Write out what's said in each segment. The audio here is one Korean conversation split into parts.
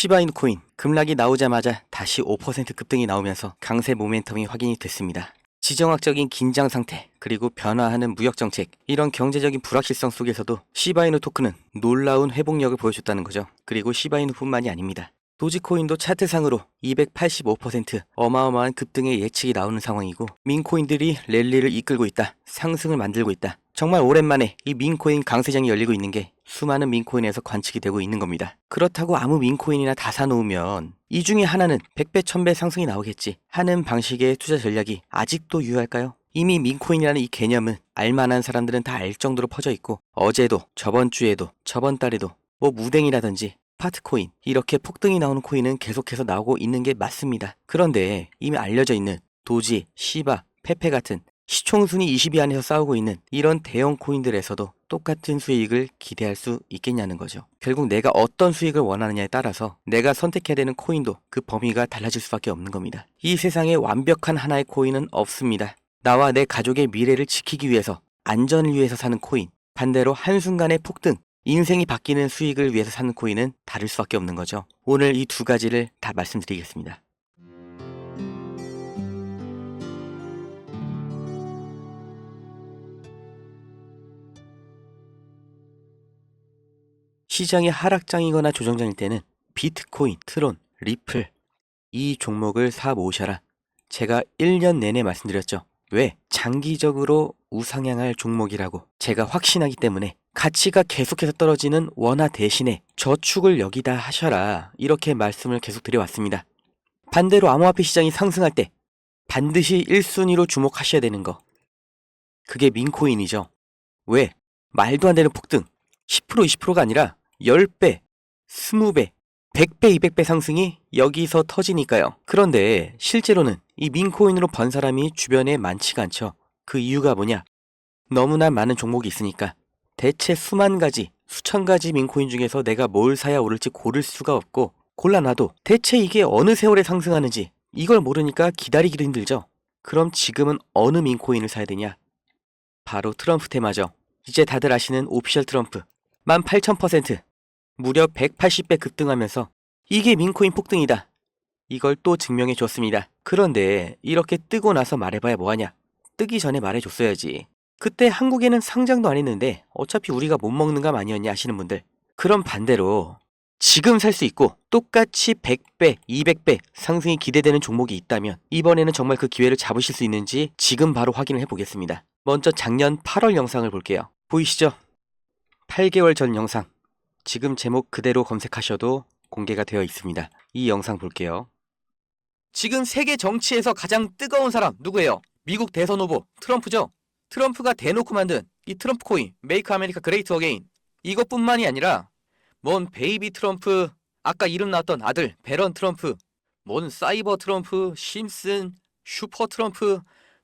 시바이누 코인 급락이 나오자마자 다시 5% 급등이 나오면서 강세 모멘텀이 확인이 됐습니다. 지정학적인 긴장 상태 그리고 변화하는 무역 정책 이런 경제적인 불확실성 속에서도 시바이누 토큰은 놀라운 회복력을 보여줬다는 거죠. 그리고 시바이누뿐만이 아닙니다. 도지코인도 차트상으로 285% 어마어마한 급등의 예측이 나오는 상황이고 민코인들이 랠리를 이끌고 있다. 상승을 만들고 있다. 정말 오랜만에 이 민코인 강세장이 열리고 있는 게 수많은 민코인에서 관측이 되고 있는 겁니다. 그렇다고 아무 민코인이나 다 사놓으면 이 중에 하나는 100배, 1000배 상승이 나오겠지 하는 방식의 투자 전략이 아직도 유효할까요? 이미 민코인이라는 이 개념은 알만한 사람들은 다 알 정도로 퍼져 있고 어제도 저번 주에도 저번 달에도 뭐 무댕이라든지 파트코인 이렇게 폭등이 나오는 코인은 계속해서 나오고 있는 게 맞습니다. 그런데 이미 알려져 있는 도지, 시바, 페페 같은 시총순위 20위 안에서 싸우고 있는 이런 대형 코인들에서도 똑같은 수익을 기대할 수 있겠냐는 거죠. 결국 내가 어떤 수익을 원하느냐에 따라서 내가 선택해야 되는 코인도 그 범위가 달라질 수밖에 없는 겁니다. 이 세상에 완벽한 하나의 코인은 없습니다. 나와 내 가족의 미래를 지키기 위해서 안전을 위해서 사는 코인, 반대로 한순간의 폭등, 인생이 바뀌는 수익을 위해서 사는 코인은 다를 수밖에 없는 거죠. 오늘 이 두 가지를 다 말씀드리겠습니다. 시장이 하락장이거나 조정장일 때는 비트코인, 트론, 리플 이 종목을 사 모으셔라. 제가 1년 내내 말씀드렸죠. 왜? 장기적으로 우상향할 종목이라고 제가 확신하기 때문에 가치가 계속해서 떨어지는 원화 대신에 저축을 여기다 하셔라. 이렇게 말씀을 계속 드려왔습니다. 반대로 암호화폐 시장이 상승할 때 반드시 1순위로 주목하셔야 되는 거. 그게 민코인이죠. 왜? 말도 안 되는 폭등. 10% 20%가 아니라 10배, 20배, 100배, 200배 상승이 여기서 터지니까요. 그런데 실제로는 이 민코인으로 번 사람이 주변에 많지가 않죠. 그 이유가 뭐냐? 너무나 많은 종목이 있으니까 대체 수만 가지, 수천 가지 민코인 중에서 내가 뭘 사야 오를지 고를 수가 없고 골라놔도 대체 이게 어느 세월에 상승하는지 이걸 모르니까 기다리기도 힘들죠. 그럼 지금은 어느 민코인을 사야 되냐? 바로 트럼프 테마죠. 이제 다들 아시는 오피셜 트럼프 18,000% 무려 180배 급등하면서 이게 민코인 폭등이다. 이걸 또 증명해 줬습니다. 그런데 이렇게 뜨고 나서 말해봐야 뭐하냐? 뜨기 전에 말해줬어야지. 그때 한국에는 상장도 안 했는데 어차피 우리가 못 먹는 감 아니었냐 하시는 분들. 그럼 반대로 지금 살 수 있고 똑같이 100배, 200배 상승이 기대되는 종목이 있다면 이번에는 정말 그 기회를 잡으실 수 있는지 지금 바로 확인을 해보겠습니다. 먼저 작년 8월 영상을 볼게요. 보이시죠? 8개월 전 영상. 지금 제목 그대로 검색하셔도 공개가 되어 있습니다. 이 영상 볼게요. 지금 세계 정치에서 가장 뜨거운 사람 누구예요? 미국 대선 후보 트럼프죠. 트럼프가 대놓고 만든 이 트럼프 코인 메이크 아메리카 그레이트 어게인 이것뿐만이 아니라 뭔 베이비 트럼프 아까 이름 나왔던 아들 베런 트럼프 뭔 사이버 트럼프 심슨 슈퍼 트럼프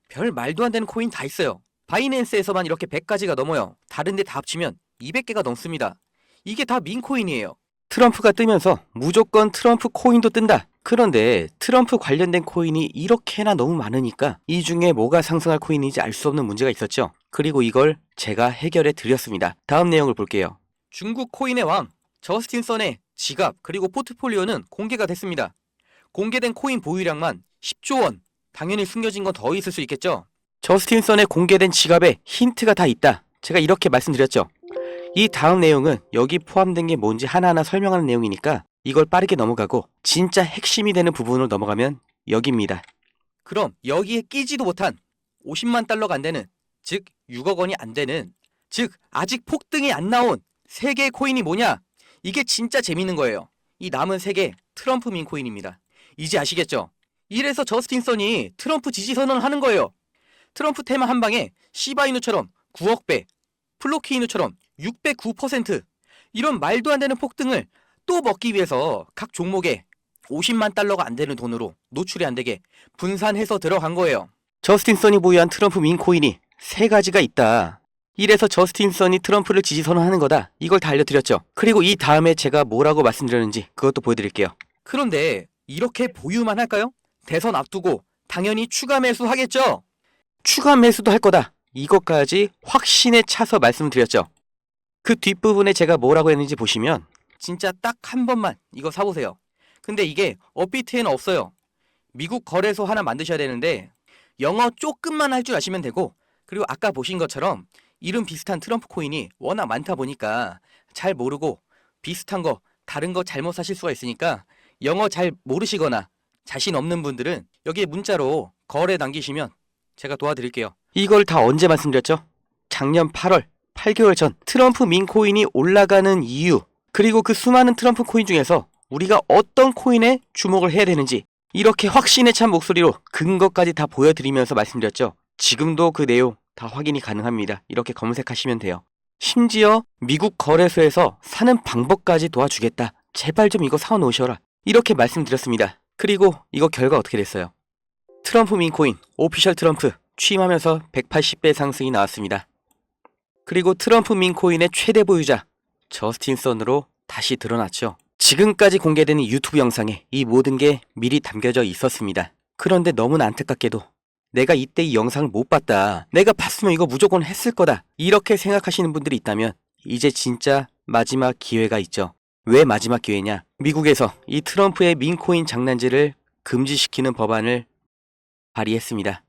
별 말도 안 되는 코인 다 있어요. 바이낸스에서만 이렇게 100가지가 넘어요. 다른 데 다 합치면 200개가 넘습니다. 이게 다 민코인이에요. 트럼프가 뜨면서 무조건 트럼프 코인도 뜬다. 그런데 트럼프 관련된 코인이 이렇게나 너무 많으니까 이 중에 뭐가 상승할 코인인지 알 수 없는 문제가 있었죠. 그리고 이걸 제가 해결해 드렸습니다. 다음 내용을 볼게요. 중국 코인의 왕 저스틴 선의 지갑 그리고 포트폴리오는 공개가 됐습니다. 공개된 코인 보유량만 10조 원. 당연히 숨겨진 건 더 있을 수 있겠죠. 저스틴 선의 공개된 지갑에 힌트가 다 있다. 제가 이렇게 말씀드렸죠. 이 다음 내용은 여기 포함된 게 뭔지 하나하나 설명하는 내용이니까 이걸 빠르게 넘어가고 진짜 핵심이 되는 부분으로 넘어가면 여기입니다. 그럼 여기에 끼지도 못한 50만 달러가 안 되는 즉 6억 원이 안 되는 즉 아직 폭등이 안 나온 세 개의 코인이 뭐냐? 이게 진짜 재밌는 거예요. 이 남은 세 개 트럼프 민 코인입니다. 이제 아시겠죠? 이래서 저스틴 선이 트럼프 지지 선언을 하는 거예요. 트럼프 테마 한 방에 시바이누처럼 9억 배, 플로키이누처럼 609% 이런 말도 안 되는 폭등을 또 먹기 위해서 각 종목에 50만 달러가 안 되는 돈으로 노출이 안 되게 분산해서 들어간 거예요. 저스틴 선이 보유한 트럼프 민코인이 세 가지가 있다. 이래서 저스틴 선이 트럼프를 지지 선언하는 거다. 이걸 다 알려드렸죠. 그리고 이 다음에 제가 뭐라고 말씀드렸는지 그것도 보여드릴게요. 그런데 이렇게 보유만 할까요? 대선 앞두고 당연히 추가 매수 하겠죠. 추가 매수도 할 거다. 이것까지 확신에 차서 말씀드렸죠. 그 뒷부분에 제가 뭐라고 했는지 보시면 진짜 딱 한 번만 이거 사보세요. 근데 이게 업비트에는 없어요. 미국 거래소 하나 만드셔야 되는데 영어 조금만 할 줄 아시면 되고 그리고 아까 보신 것처럼 이름 비슷한 트럼프 코인이 워낙 많다 보니까 잘 모르고 비슷한 거 다른 거 잘못 사실 수가 있으니까 영어 잘 모르시거나 자신 없는 분들은 여기에 문자로 거래 남기시면 제가 도와드릴게요. 이걸 다 언제 말씀드렸죠? 작년 8월 8개월 전 트럼프 민코인이 올라가는 이유 그리고 그 수많은 트럼프 코인 중에서 우리가 어떤 코인에 주목을 해야 되는지 이렇게 확신에 찬 목소리로 근거까지 다 보여드리면서 말씀드렸죠. 지금도 그 내용 다 확인이 가능합니다. 이렇게 검색하시면 돼요. 심지어 미국 거래소에서 사는 방법까지 도와주겠다. 제발 좀 이거 사놓으셔라. 이렇게 말씀드렸습니다. 그리고 이거 결과 어떻게 됐어요? 트럼프 민코인 오피셜 트럼프 취임하면서 180배 상승이 나왔습니다. 그리고 트럼프 민코인의 최대 보유자 저스틴 선으로 다시 드러났죠. 지금까지 공개되는 유튜브 영상에 이 모든 게 미리 담겨져 있었습니다. 그런데 너무나 안타깝게도 내가 이때 이 영상을 못 봤다. 내가 봤으면 이거 무조건 했을 거다. 이렇게 생각하시는 분들이 있다면 이제 진짜 마지막 기회가 있죠. 왜 마지막 기회냐? 미국에서 이 트럼프의 민코인 장난질을 금지시키는 법안을 발의했습니다.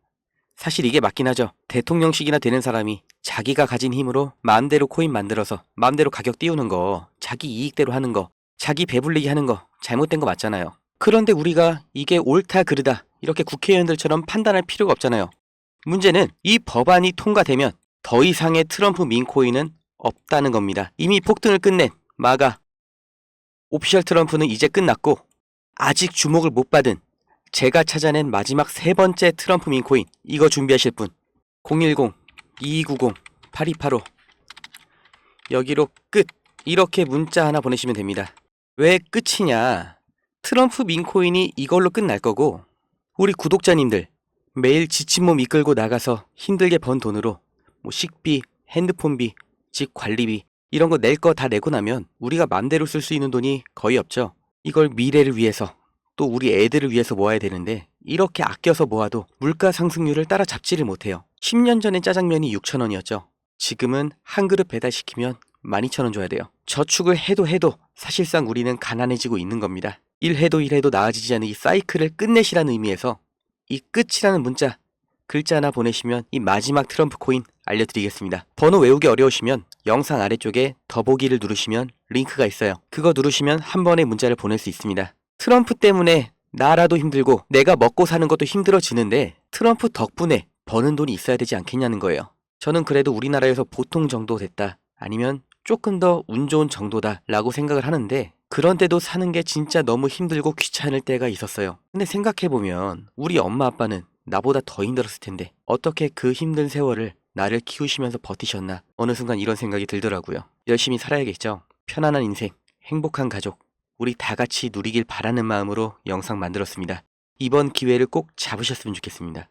사실 이게 맞긴 하죠. 대통령식이나 되는 사람이 자기가 가진 힘으로 마음대로 코인 만들어서 마음대로 가격 띄우는 거, 자기 이익대로 하는 거, 자기 배불리기 하는 거 잘못된 거 맞잖아요. 그런데 우리가 이게 옳다 그르다 이렇게 국회의원들처럼 판단할 필요가 없잖아요. 문제는 이 법안이 통과되면 더 이상의 트럼프 민코인은 없다는 겁니다. 이미 폭등을 끝낸 마가 오피셜 트럼프는 이제 끝났고 아직 주목을 못 받은 제가 찾아낸 마지막 세 번째 트럼프 민코인 이거 준비하실 분 010-2290-8285 여기로 끝 이렇게 문자 하나 보내시면 됩니다. 왜 끝이냐? 트럼프 민코인이 이걸로 끝날 거고 우리 구독자님들 매일 지친 몸 이끌고 나가서 힘들게 번 돈으로 뭐 식비, 핸드폰비, 집 관리비 이런 거 낼 거 다 내고 나면 우리가 맘대로 쓸 수 있는 돈이 거의 없죠. 이걸 미래를 위해서 또 우리 애들을 위해서 모아야 되는데 이렇게 아껴서 모아도 물가 상승률을 따라잡지를 못해요. 10년 전엔 짜장면이 6,000원이었죠. 지금은 한 그릇 배달시키면 12,000원 줘야 돼요. 저축을 해도 해도 사실상 우리는 가난해지고 있는 겁니다. 일해도 일해도 나아지지 않는 이 사이클을 끝내시라는 의미에서 이 끝이라는 문자 글자 하나 보내시면 이 마지막 트럼프 코인 알려드리겠습니다. 번호 외우기 어려우시면 영상 아래쪽에 더보기를 누르시면 링크가 있어요. 그거 누르시면 한 번에 문자를 보낼 수 있습니다. 트럼프 때문에 나라도 힘들고 내가 먹고 사는 것도 힘들어지는데 트럼프 덕분에 버는 돈이 있어야 되지 않겠냐는 거예요. 저는 그래도 우리나라에서 보통 정도 됐다. 아니면 조금 더 운 좋은 정도다 라고 생각을 하는데 그런데도 사는 게 진짜 너무 힘들고 귀찮을 때가 있었어요. 근데 생각해보면 우리 엄마 아빠는 나보다 더 힘들었을 텐데 어떻게 그 힘든 세월을 나를 키우시면서 버티셨나 어느 순간 이런 생각이 들더라고요. 열심히 살아야겠죠. 편안한 인생, 행복한 가족, 우리 다 같이 누리길 바라는 마음으로 영상 만들었습니다. 이번 기회를 꼭 잡으셨으면 좋겠습니다.